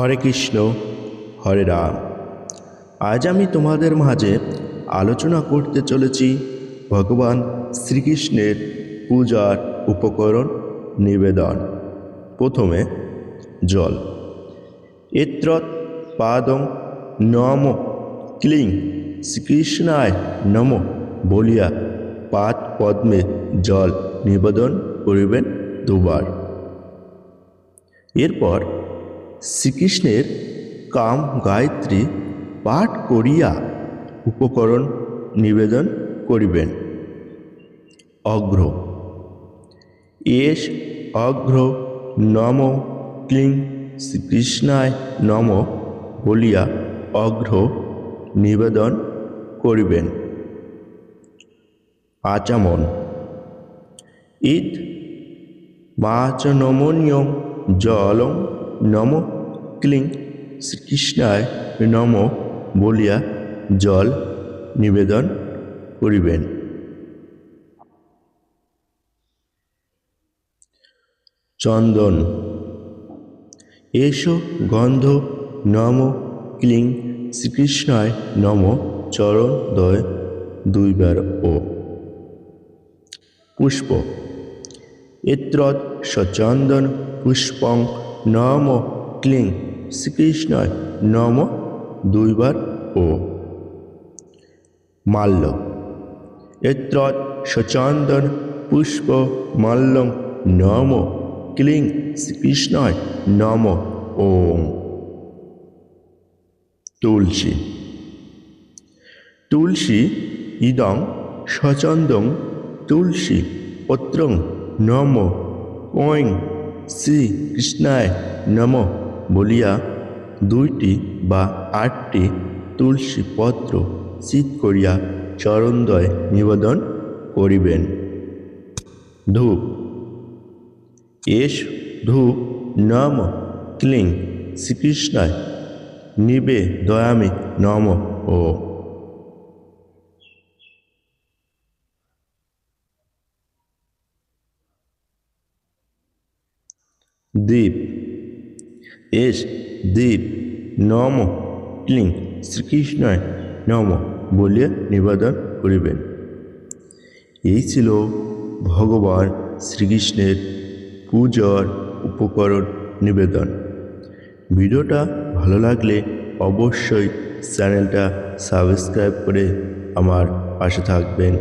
হরে কৃষ্ণ, হরে রাম। আজ আমি তোমাদের মাঝে আলোচনা করতে চলেছি ভগবান শ্রীকৃষ্ণের পূজার উপকরণ নিবেদন। প্রথমে জল। এত্রৎ পাদং নম ক্লিং শ্রীকৃষ্ণায় নম বলিয়া পাদ পদ্মে জল নিবেদন করিবেন দুবার। এরপর শ্রীকৃষ্ণের কাম গায়ত্রী পাঠ করিয়া উপকরণ নিবেদন করিবেন। অগ্র এস অগ্র নম ক্লিং শ্রীকৃষ্ণায় নম বলিয়া অগ্র নিবেদন করিবেন। আচমন। ঈদ মাচনমনীয় জলং নম ক্লিং। শ্রীকৃষ্ণায় নম বলিয়া জল নিবেদন করিবেন। চন্দন, এসো গন্ধ নম ক্লিং। শ্রীকৃষ্ণায় নম চরণ দয় দুইবার ও। পুষ্প, এত্রৎ সচন্দন পুষ্পং নম ক্লিং। শ্রীকৃষ্ণায় নম দুইবার ও। মাল্য। এত্র সচন্দন পুষ্প মাল্যং নম ক্লিং। শ্রীকৃষ্ণায় নম ওম। তুলসী। তুলসী ইদং সচন্দং তুলসী পত্রং নম ওং শ্রী কৃষ্ণায় নম বলিয়া দুইটি বা আটটি তুলসী পত্র শীত করিয়া চরণদ্বয় নিবেদন করিবেন। ধূপ। এস ধূপ নম ক্লিং শ্রীকৃষ্ণায় নিবে দয়ামি নম ও দ্বীপ। এস দ্বীপ। নম ক্লিং। শ্রীকৃষ্ণায় নম বলিয়া নিবেদন করিবেন। এই ছিল ভগবান শ্রীকৃষ্ণের পূজার উপকরণ নিবেদন। ভিডিওটা ভালো লাগলে অবশ্যই চ্যানেলটা সাবস্ক্রাইব করে আমার পাশে থাকবেন।